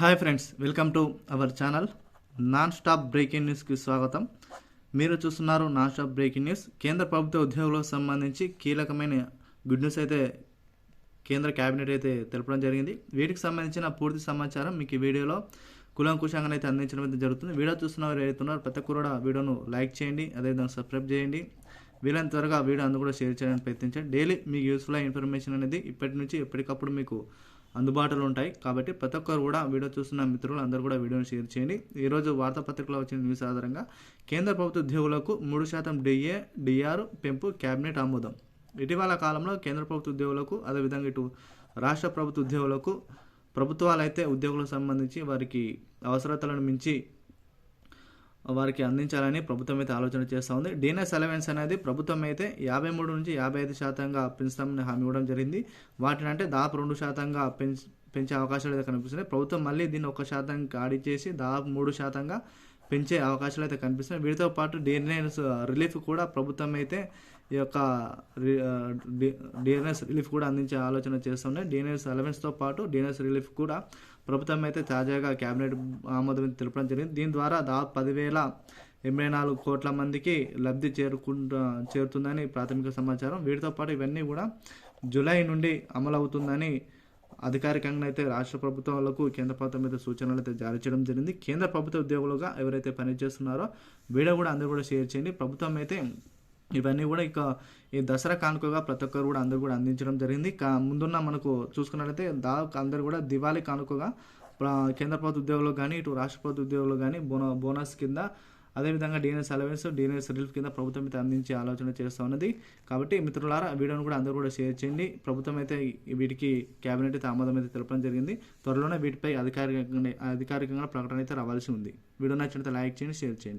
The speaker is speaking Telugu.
Hi friends welcome to our channel non stop breaking న్యూస్కి స్వాగతం. మీరు చూస్తున్నారు నాన్ స్టాప్ బ్రేకింగ్ న్యూస్ కేంద్ర ప్రభుత్వ ఉద్యోగులకు సంబంధించి కీలకమైన గుడ్ న్యూస్ అయితే కేంద్ర కేబినెట్ అయితే తెలపడం జరిగింది. వీటికి సంబంధించిన పూర్తి సమాచారం మీకు ఈ వీడియోలో కులంకుశంగా అయితే అందించడం అయితే జరుగుతుంది. వీడియో చూస్తున్న వారు ఏదైతున్నారో ప్రతి ఒక్కరు కూడా వీడియోను లైక్ చేయండి అదేవిధంగా సబ్స్క్రైబ్ చేయండి. వీలైన త్వరగా వీడియో అందు కూడా షేర్ చేయడానికి ప్రయత్నించండి. డైలీ మీకు యూస్ఫుల్ ఇన్ఫర్మేషన్ అనేది ఇప్పటి నుంచి ఎప్పటికప్పుడు మీకు అందుబాటులో ఉంటాయి. కాబట్టి ప్రతి ఒక్కరు కూడా వీడియో చూస్తున్న మిత్రులు అందరూ కూడా వీడియోని షేర్ చేయండి. ఈరోజు వార్తాపత్రికలో వచ్చిన న్యూస్ ఆధారంగా కేంద్ర ప్రభుత్వ ఉద్యోగులకు మూడు శాతం డిఏ డిఆర్ పెంపు కేబినెట్ ఆమోదం. ఇటీవల కాలంలో కేంద్ర ప్రభుత్వ ఉద్యోగులకు అదేవిధంగా ఇటు రాష్ట్ర ప్రభుత్వ ఉద్యోగులకు ప్రభుత్వాలు అయితే ఉద్యోగులకు సంబంధించి వారికి అవసరతలను మించి వారికి అందించాలని ప్రభుత్వం అయితే ఆలోచన చేస్తూ ఉంది. డీఎన్ఎస్ అలవెన్స్ అనేది ప్రభుత్వం అయితే యాభై మూడు నుంచి యాభై ఐదు శాతంగా పెంచుతామని హామీ ఇవ్వడం జరిగింది. వాటిని అంటే దాదాపు రెండు శాతంగా పెంచ్ పెంచే అవకాశాలు అయితే కనిపిస్తున్నాయి. ప్రభుత్వం మళ్ళీ దీన్ని ఒక శాతం ఆడి చేసి దాదాపు మూడు శాతంగా పెంచే అవకాశాలు అయితే కనిపిస్తున్నాయి. వీటితో పాటు డిఎన్ఎస్ రిలీఫ్ కూడా ప్రభుత్వం అయితే ఈ యొక్క డిఎన్ఎస్ రిలీఫ్ కూడా అందించే ఆలోచన చేస్తున్నాయి. డిఎన్ఎస్ అలవెన్స్తో పాటు డిఎన్ఎస్ రిలీఫ్ కూడా ప్రభుత్వం అయితే తాజాగా కేబినెట్ ఆమోదం తెలపడం జరిగింది. దీని ద్వారా దాదాపు పదివేల ఎనభై నాలుగు కోట్ల మందికి లబ్ధి చేరుకుంటా చేరుతుందని ప్రాథమిక సమాచారం. వీటితో పాటు ఇవన్నీ కూడా జూలై నుండి అమలు అవుతుందని అధికారికంగా అయితే రాష్ట్ర ప్రభుత్వాలకు కేంద్ర ప్రభుత్వం అయితే సూచనలు అయితే జారీ చేయడం జరిగింది. కేంద్ర ప్రభుత్వ ఉద్యోగులుగా ఎవరైతే పనిచేస్తున్నారో వీడియో కూడా అందరూ కూడా షేర్ చేయండి. ప్రభుత్వం అయితే ఇవన్నీ కూడా ఇక ఈ దసరా కానుకగా ప్రతి ఒక్కరు కూడా అందరూ కూడా అందించడం జరిగింది. కా ముందున్న మనకు చూసుకున్నట్లయితే దాదాపు అందరూ కూడా దివాళీ కానుకగా కేంద్ర ప్రభుత్వ ఉద్యోగులు కానీ ఇటు రాష్ట్ర ప్రభుత్వ ఉద్యోగులు కానీ బోన బోనస్ కింద అదేవిధంగా డిఎన్ఎస్ అలవెన్స్ డిఎన్ఎస్ రిలీఫ్ కింద ప్రభుత్వం అయితే అందించే ఆలోచన చేస్తూ ఉన్నది. కాబట్టి మిత్రులారా వీడియోను కూడా అందరూ కూడా షేర్ చేయండి. ప్రభుత్వం అయితే వీటికి కేబినెట్ అయితే ఆమోదం అయితే తెలపడం జరిగింది. త్వరలోనే వీటిపై అధికారికంగా అధికారికంగా ప్రకటన అయితే రావాల్సి ఉంది. వీడియో నచ్చినట్లయితే లైక్ చేయండి షేర్ చేయండి.